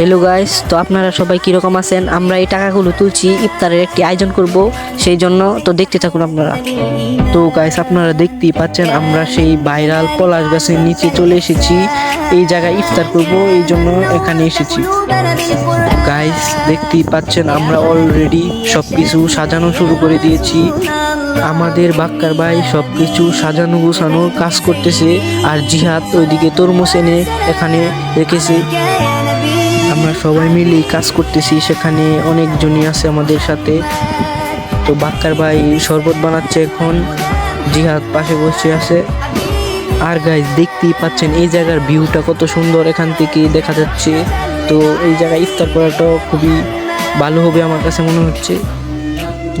Hello guys তো আপনারা সবাই কীরকম আছেন? আমরা এই টাকাগুলো তুলছি, ইফতারের একটি আয়োজন করব, সেই জন্য তো দেখতে থাকুন আপনারা। তো গাইস আপনারা দেখতেই পাচ্ছেন, আমরা সেই ভাইরাল পলাশ গাছের নিচে চলে এসেছি। এই জায়গায় ইফতার করব, এই জন্য এখানে এসেছি। গাইস দেখতেই পাচ্ছেন, আমরা অলরেডি সব কিছু সাজানো শুরু করে দিয়েছি। আমাদের বাক্কার ভাই সব কিছু সাজানো গুছানোর কাজ করতেছে, আর জিহাদ ওইদিকে তরমুজ এনে এখানে রেখেছে। আমরা সবাই মিলেই কাজ করতেছি, সেখানে অনেকজনই আছে আমাদের সাথে। তো বাক্কার ভাই শরবত বানাচ্ছে এখন, জিহাদ পাশে বসে আছে। আর গাইজ দেখতেই পাচ্ছেন এই জায়গার ভিউটা কত সুন্দর এখান থেকে দেখা যাচ্ছে। তো এই জায়গায় ইফতার করাটাও খুবই ভালো হবে আমার কাছে মনে হচ্ছে।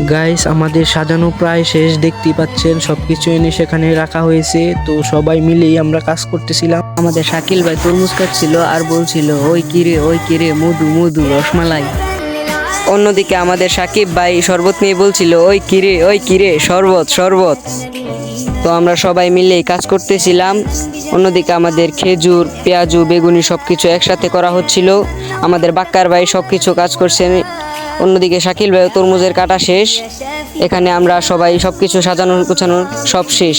গাইস আমাদের সাজানো প্রায় শেষ দেখতে পাচ্ছেন সব কিছু এনে সেখানে রাখা হয়েছে। তো সবাই মিলেই আমরা কাজ করতেছিলাম। আমাদের শাকিল ভাই তরমুজ খাচ্ছিল আর বলছিল, ওই কিরে ওই কিরে মধু মধু, রসমালাই। অন্যদিকে আমাদের সাকিব ভাই শরবত নিয়ে বলছিল, ওই কিরে ওই কিরে শরবত শরবত। তো আমরা সবাই মিলে কাজ করতেছিলাম। অন্যদিকে আমাদের খেজুর, পেঁয়াজু, বেগুনি সব কিছু একসাথে করা হচ্ছিল। আমাদের বাক্কার ভাই সব কিছু কাজ করছেন অন্যদিকে শাকিল ভাই তরমুজের কাটা শেষ। এখানে আমরা সবাই সব কিছু সাজানো গোছানো সব শেষ।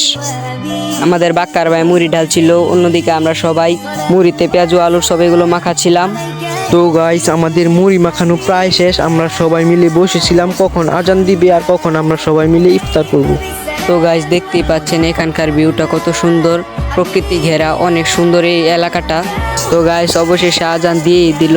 আমাদের বাক্কার ভাই মুড়ি ঢালছিল অন্যদিকে আমরা সবাই মুড়িতে পেঁয়াজু আলুর সব এগুলো মাখাচ্ছিলাম তো গাইস আমাদের মুড়ি মাখানো প্রায় শেষ। আমরা সবাই মিলে বসেছিলাম কখন আজান দিবে আর কখন আমরা সবাই মিলে ইফতার করব। তো গাইস দেখতেই পাচ্ছেন এখানকার ভিউটা কত সুন্দর। প্রকৃতি ঘেরা অনেক সুন্দর এই এলাকাটা। তো গাইস অবশেষে আজান দিয়ে দিল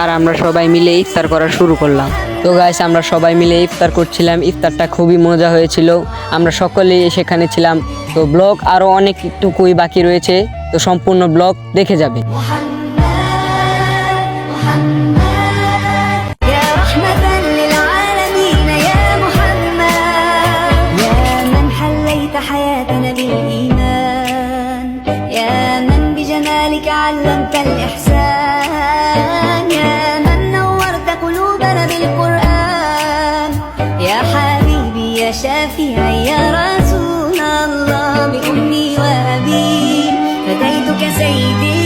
আর আমরা সবাই মিলে ইফতার করা শুরু করলাম তো গাইস আমরা সবাই মিলে ইফতার করছিলাম ইফতারটা খুবই মজা হয়েছিল আমরা সকলেই সেখানে ছিলাম তো ব্লগ আরও অনেকটুকুই বাকি রয়েছে তো সম্পূর্ণ ব্লগ দেখে যাবে يا رحمة للعالمين يا محمد يا من حليت حياتنا بالإيمان يا بجمالك علمت الإحسان. يا من نورت قلوبنا بالقرآن. يا حبيبي يا شافعي يا رسول الله. بأمي وأبي فديتك سيدي.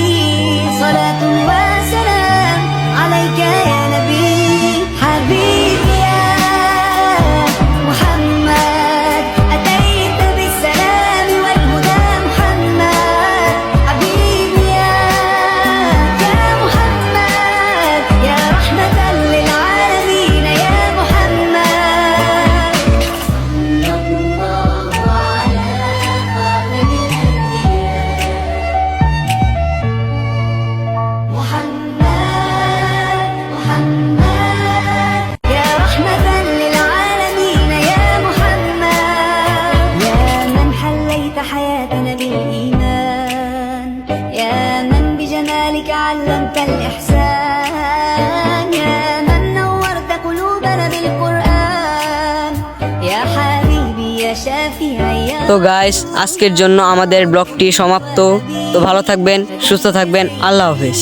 صلاة وسلام عليك يا حياتنا بالإيمان يا من بجمالك علمت الإحسان يا من نورت قلوبنا بالقرآن يا حبيبي يا شافعي يا তো গাইস আজকের জন্য আমাদের ব্লগটি সমাপ্ত তো ভালো থাকবেন সুস্থ থাকবেন আল্লাহ হাফেজ